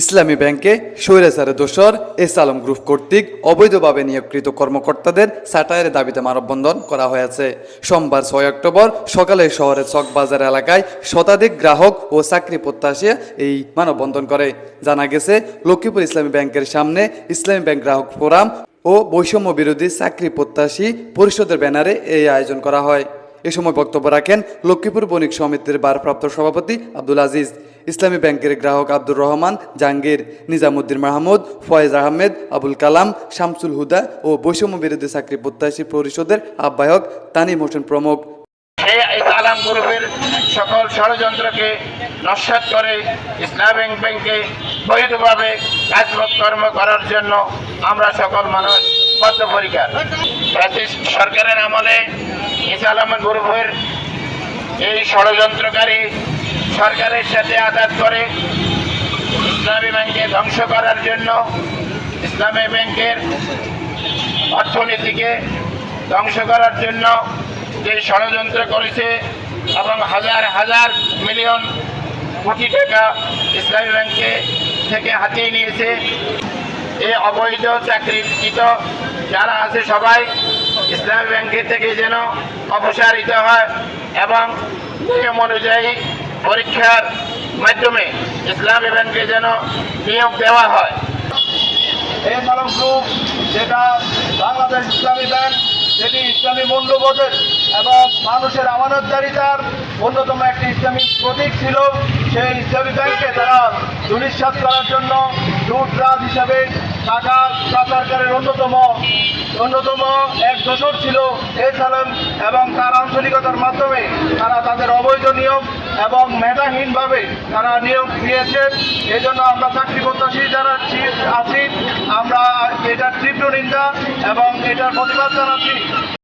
ইসলামী ব্যাংকে স্বৈরাচারে দোসর S Alam group কর্তৃক অবৈধভাবে নিয়োগকৃত কর্মকর্তাদের সাটায়ের দাবিতে মানববন্ধন করা হয়েছে। সোমবার ছয় অক্টোবর সকালে শহরের চকবাজার এলাকায় শতাধিক গ্রাহক ও চাকরি প্রত্যাশী এই মানববন্ধন করে। জানা গেছে, লক্ষ্মীপুর ইসলামী ব্যাংকের সামনে ইসলামী ব্যাংক গ্রাহক ফোরাম ও বৈষম্য বিরোধী চাকরি প্রত্যাশী পরিষদের ব্যানারে এই আয়োজন করা হয়। এ সময় বক্তব্য রাখেন লক্ষ্মীপুর বণিক সমিতির ভারপ্রাপ্ত সভাপতি আব্দুল আজিজ, ইসলামী ব্যাংকের গ্রাহক আব্দুর রহমান, জাহাঙ্গীর, নিজামুদ্দিন মাহমুদ, ফয়েজ আহমেদ, আবুল কালাম, শামসুল হুদা ও বৈষম্য বিরোধী চাকরি প্রত্যাশী পরিষদের আহ্বায়ক তানিম হোসেন প্রমুখ। আলাম গ্রুপের সকল ষড়যন্ত্রকে নস্বাত করে ইসলামিক ব্যাংকে বৈধভাবে কাজকর্ম করার জন্য আমরা সকল মানুষ বদ্ধপরিকার। সরকারের আমলে ইসলাম গ্রুপের এই ষড়যন্ত্রকারী সরকারের সাথে আঘাত করে ইসলামী ব্যাংকে ধ্বংস করার জন্য ইসলামী ব্যাংকের অর্থনীতিকে ধ্বংস করার জন্য যে ষড়যন্ত্র করেছে এবং হাজার হাজার মিলিয়ন কোটি টাকা ইসলামী ব্যাংকে থেকে হাতিয়ে নিয়েছে এই অবৈধ চাকরিকৃত যারা আছে সবাই ইসলামী ব্যাংকের থেকে যেন অপসারিত হয় এবং নিয়ম অনুযায়ী পরীক্ষার মাধ্যমে ইসলামী ব্যাংকে যেন নিয়োগ দেওয়া হয়। এই মানব গ্রুপ যেটা বাংলাদেশ ইসলামী ব্যাংক যেটি ইসলামী মূল্যবোধের এবং মানুষের আমানতদারিতার অন্যতম একটি ইসলামী প্রতীক ছিল। সেই ইসলামী ব্যাংককে তারা দুলিশ্বাস করার জন্য লুটরাজ হিসাবে টাকা পাচারকারের অন্যতম অন্যতম এক দোষর ছিল এই সালাম এবং তার আঞ্চলিকতার মাধ্যমে তারা তাদের অবৈধ নিয়োগ এবং মেধাহীনভাবে তারা নিয়োগ দিয়েছে। এই জন্য আমরা চাকরি প্রত্যাশী যারা আছি, আমরা এটার তীব্র নিন্দা এবং এটার প্রতিবাদ জানাচ্ছি।